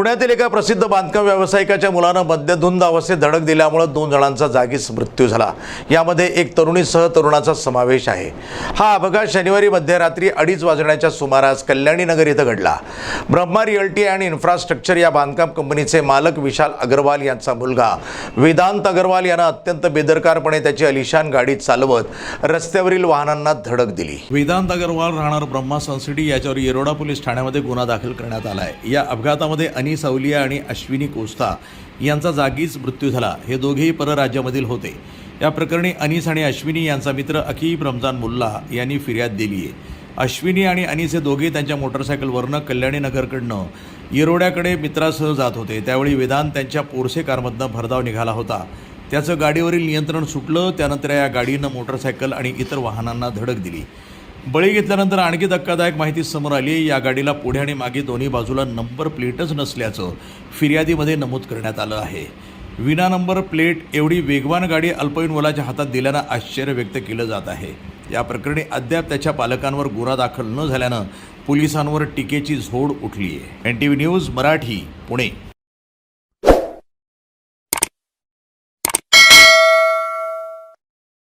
पुण्यातील एका प्रसिद्ध बांधकाम व्यावसायिकाच्या मुलानं मद्यधुंद अवस्थेत धडक दिल्यामुळे दोन जणांचा जागीच मृत्यू झाला. यामध्ये एक तरुणीसह तरुणाचा समावेश आहे. हा अपघात शनिवारी मध्यरात्री अडीच वाजण्याच्या सुमारास कल्याणी नगर इथं घडला. ब्रह्मा रिअल्टी अँड इन्फ्रास्ट्रक्चर या बांधकाम कंपनीचे मालक विशाल अग्रवाल यांचा मुलगा. वेदांत अग्रवाल यानं अत्यंत बेदरकारपणे त्याची अलिशान गाडी चालवत रस्त्यावरील वाहनांना धडक दिली. वेदांत अग्रवाल राहणार ब्रह्मा सनसिटी याच्यावर येरोडा पोलीस ठाण्यामध्ये गुन्हा दाखल करण्यात आला आहे या अपघातामध्ये अनिस सावलिया आणि अश्विनी कोस्ता यांचा जागीच मृत्यू झाला. हे दोघेही परराज्यामधील होते. या प्रकरणी अनिस आणि अश्विनी यांचा मित्र अकीब रमजान मुल्ला यांनी फिर्याद दिली आहे अश्विनी आणि अनिस हे दोघे त्यांच्या मोटरसायकलवरनं कल्याणी नगरकडनं येरोड्याकडे मित्रासह जात होते. त्यावेळी वेदांत त्यांच्या पोरसे कारमधनं भरधाव निघाला होता. त्याचं गाडीवरील नियंत्रण सुटलं. त्यानंतर या गाडीनं मोटरसायकल आणि इतर वाहनांना धडक दिली. बळी घेतल्यानंतर आणखी धक्कादायक माहिती समोर आली. या गाडीला पुढे आणि मागे दोन्ही बाजूला नंबर प्लेटच नसल्याचं फिर्यादीमध्ये नमूद करण्यात आलं आहे. विना नंबर प्लेट एवढी वेगवान गाडी अल्पवयीन मुलाच्या हातात दिल्यानं आश्चर्य व्यक्त केलं जात आहे. या प्रकरणी अद्याप त्याच्या पालकांवर गुन्हा दाखल न झाल्यानं पोलिसांवर टीकेची झोड उठली आहे N T V news Marathi Pune.